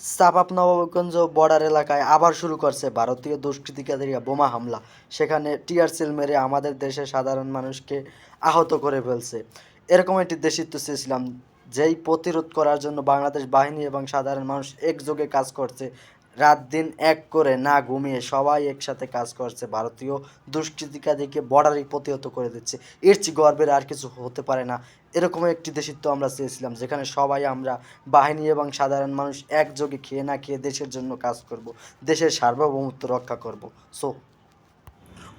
চাপাপ Nawabganj border এলাকায় আবার শুরু করছে ভারতীয় দুষ্কৃতিকারীরা বোমা হামলা। সেখানে টিয়ার সেল মেরে আমাদের দেশের সাধারণ মানুষকে আহত করে ফেলছে। এরকম একটি দেশিত্ব চেয়েছিলাম যেই প্রতিরোধ করার জন্য বাংলাদেশ বাহিনী এবং সাধারণ মানুষ একযোগে কাজ করছে রাত দিন এক করে না ঘুমিয়ে সবাই একসাথে কাজ করছে। ভারতীয় দুষ্কৃতিকারীকে বর্ডারই প্রতিহত করে দিচ্ছে। এর চেয়ে গর্বের আর কিছু হতে পারে না। এরকম একটি দেশিত্ব আমরা চেয়েছিলাম, যেখানে সবাই আমরা বাহিনী এবং সাধারণ মানুষ একযোগে খেয়ে না খেয়ে দেশের জন্য কাজ করব, দেশের সার্বভৌমত্ব রক্ষা করব। So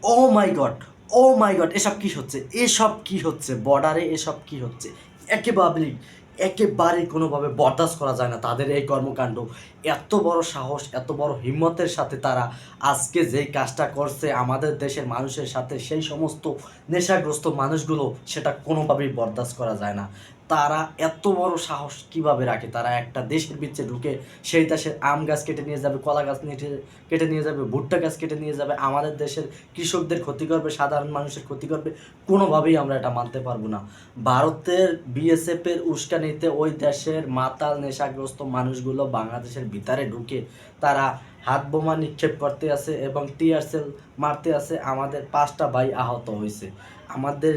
oh my God, oh my God, এসব কি হচ্ছে? এসব কি হচ্ছে? বর্ডারে এসব কি হচ্ছে? একেবারেই একেবারেই কোনোভাবে বরদাস্ত করা যায় না তাদের এই কর্মকাণ্ড। এত বড় সাহস, এত বড় হিম্মতের সাথে তারা আজকে যেই কাজটা করছে, আমাদের দেশের মানুষের সাথে সেই সমস্ত নেশাগ্রস্ত মানুষগুলো সেটা কোনোভাবেই বরদাস্ত করা যায় না। তারা এত বড় সাহস কীভাবে রাখে? তারা একটা দেশের বিচ্ছে ঢুকে সেই দেশের আম গাছ কেটে নিয়ে যাবে, কলা গাছ কেটে নিয়ে যাবে, ভুট্টা গাছ কেটে নিয়ে যাবে, আমাদের দেশের কৃষকদের ক্ষতি করবে, সাধারণ মানুষের ক্ষতি করবে, কোনোভাবেই আমরা এটা মানতে পারব না। ভারতের বিএসএফের উস্কানিতে ওই দেশের মাতাল, নেশাগ্রস্ত মানুষগুলো বাংলাদেশের ভিতরে ঢুকে তারা হাত বোমা নিক্ষেপ করতে আছে এবং টিয়ার সেল মারতে আছে আমাদের পাঁচটা ভাই আহত হয়েছে। আমাদের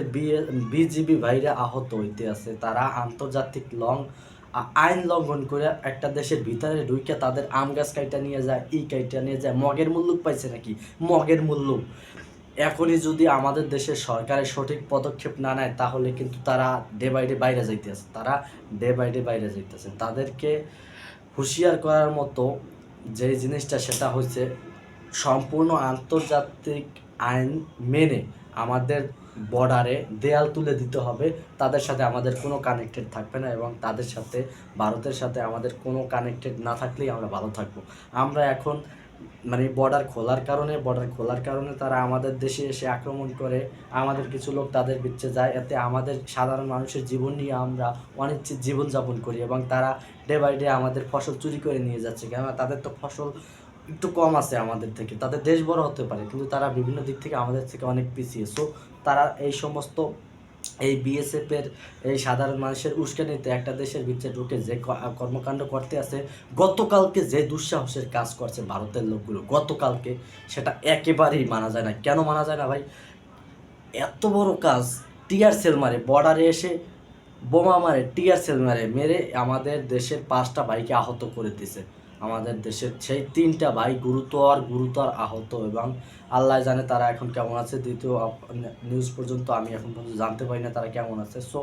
বিজিবি ভাইরা আহত হইতে আছে তারা আন্তর্জাতিক লং, আইন লঙ্ঘন করে একটা দেশের ভিতরে ঢুকে তাদের আম গাছ কাইটা নিয়ে যায়, ই কাইটা নিয়ে যায়। মগের মূল্য পাইছে নাকি? মগের মূল্য এখনই যদি আমাদের দেশের সরকারের সঠিক পদক্ষেপ না নেয়, তাহলে কিন্তু তারা ডে বাই ডে বাইরে যাইতেছে। তারা ডে বাই ডে বাইরে যাইতেছে। তাদেরকে হুঁশিয়ার করার মতো যে জিনিসটা, সেটা হচ্ছে সম্পূর্ণ আন্তর্জাতিক আইন মেনে আমাদের বর্ডারে দেয়াল তুলে দিতে হবে। তাদের সাথে আমাদের কোনো কানেক্টেড থাকবে না এবং তাদের সাথে, ভারতের সাথে আমাদের কোনো কানেক্টেড না থাকলেই আমরা ভালো থাকব। আমরা এখন মানে বর্ডার খোলার কারণে বর্ডার খোলার কারণে তারা আমাদের দেশে এসে আক্রমণ করে, আমাদের কিছু লোক তাদের বিচ্ছে যায়। এতে আমাদের সাধারণ মানুষের জীবন নিয়ে আমরা অনিশ্চিত জীবনযাপন করি এবং তারা ডে বাই ডে আমাদের ফসল চুরি করে নিয়ে যাচ্ছে। কেননা তাদের তো ফসল একটু কম আছে আমাদের থেকে। তাদের দেশ বড় হতে পারে, কিন্তু তারা বিভিন্ন দিক থেকে আমাদের থেকে অনেক পিছিয়ে। সো তারা এই সমস্ত এই বিএসএফ এর এই সাধারণ মানুষের উস্কানিতে একটা দেশের ভিতরে ঢুকে যে কর্মকাণ্ড করতে আছে, গতকালকে যে দুঃসাহসের কাজ করছে ভারতের লোকগুলো, গতকালকে সেটা একেবারেই মানা যায় না। কেন মানা যায় না ভাই? এত বড় কাজ, টিয়ার সেল মারে বর্ডারে এসে বোমা মারে, টিয়ার সেল মারে, মেরে আমাদের দেশের পাঁচটা ভাইকে আহত করে দিছে। আমাদের দেশের সেই তিনটা ভাই গুরুতর গুরুতর আহত এবং আল্লাহ জানে তারা এখন কেমন আছে। দ্বিতীয় নিউজ পর্যন্ত আমি এখন পর্যন্ত জানতে পারি না তারা কেমন আছে। সো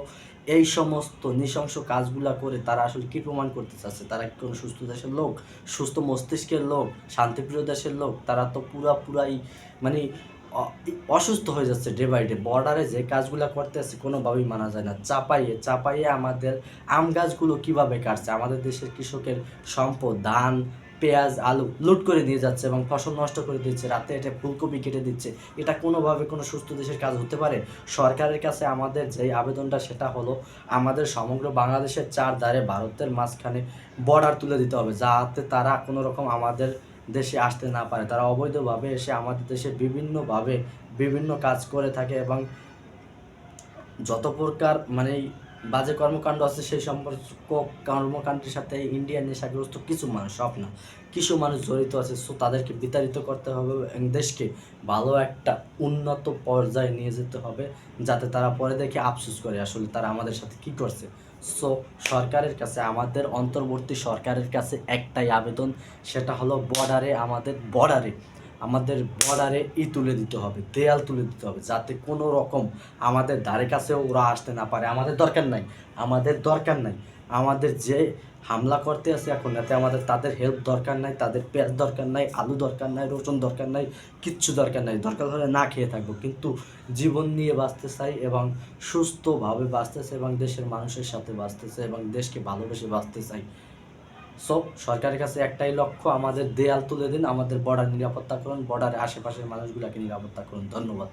এই সমস্ত নৃশংস কাজগুলা করে তারা আসলে কী প্রমাণ করতে চাচ্ছে? তারা কোনো সুস্থ দেশের লোক? সুস্থ মস্তিষ্কের লোক? শান্তিপ্রিয় দেশের লোক? তারা তো পুরা, পুরাই মানে অসুস্থ হয়ে যাচ্ছে ডে বাই ডে বর্ডারে যে কাজগুলো করতে আসছে কোনোভাবেই মানা যায় না। চাপাইয়ে চাপাইয়ে আমাদের আম গাছগুলো কীভাবে কাটছে? আমাদের দেশের কৃষকের সম্পদ, ধান, পেঁয়াজ, আলু লুট করে নিয়ে যাচ্ছে এবং ফসল নষ্ট করে দিচ্ছে। রাতে এটা ফুলকপি কেটে দিচ্ছে। এটা কোনোভাবে কোনো সুস্থ দেশের কাজ হতে পারে? সরকারের কাছে আমাদের যে আবেদনটা, সেটা হলো আমাদের সমগ্র বাংলাদেশের চার ধারে ভারতের মাঝখানে বর্ডার তুলে দিতে হবে, যাতে তারা কোনো রকম আমাদের দেশে আসতে না পারে। তারা অবৈধভাবে এসে আমাদের দেশে বিভিন্নভাবে বিভিন্ন কাজ করে থাকে এবং যত প্রকার মানে বাজে কর্মকাণ্ড আছে, সেই সম্পর্ক কর্মকাণ্ডের সাথে ইন্ডিয়ান নেশাগ্রস্ত কিছু মানুষ, সব না, কিছু মানুষ জড়িত আছে সো তাদেরকে বিতাড়িত করতে হবে এবং দেশকে ভালো একটা উন্নত পর্যায়ে নিয়ে যেতে হবে, যাতে তারা পরে দেখে আফসোস করে আসলে তারা আমাদের সাথে কি করছে। সো সরকারের কাছে, আমাদের অন্তর্বর্তী সরকারের কাছে একটাই আবেদন, সেটা হলো বর্ডারে আমাদের বর্ডারে আমাদের বর্ডারে ই তুলে দিতে হবে, দেয়াল তুলে দিতে হবে, যাতে কোনো রকম আমাদের ধারে কাছেও ওরা আসতে না পারে। আমাদের দরকার নাই, আমাদের দরকার নাই। আমাদের যে হামলা করতে আছে এখন, এতে আমাদের তাদের হেল্প দরকার নাই, তাদের পেঁয়াজ দরকার নাই, আলু দরকার নাই, রসুন দরকার নাই, কিচ্ছু দরকার নাই। দরকার হলে না খেয়ে থাকব, কিন্তু জীবন নিয়ে বাঁচতে চাই এবং সুস্থভাবে বাঁচতেছে এবং দেশের মানুষের সাথে বাঁচতেছে এবং দেশকে ভালোবেসে বাঁচতে চাই। সো সরকারের কাছে একটাই লক্ষ্য, আমাদের দেয়াল তুলে দিন, আমাদের বর্ডার নিরাপত্তা করুন বর্ডারের আশেপাশের মানুষগুলোকে নিরাপত্তা করুন। ধন্যবাদ।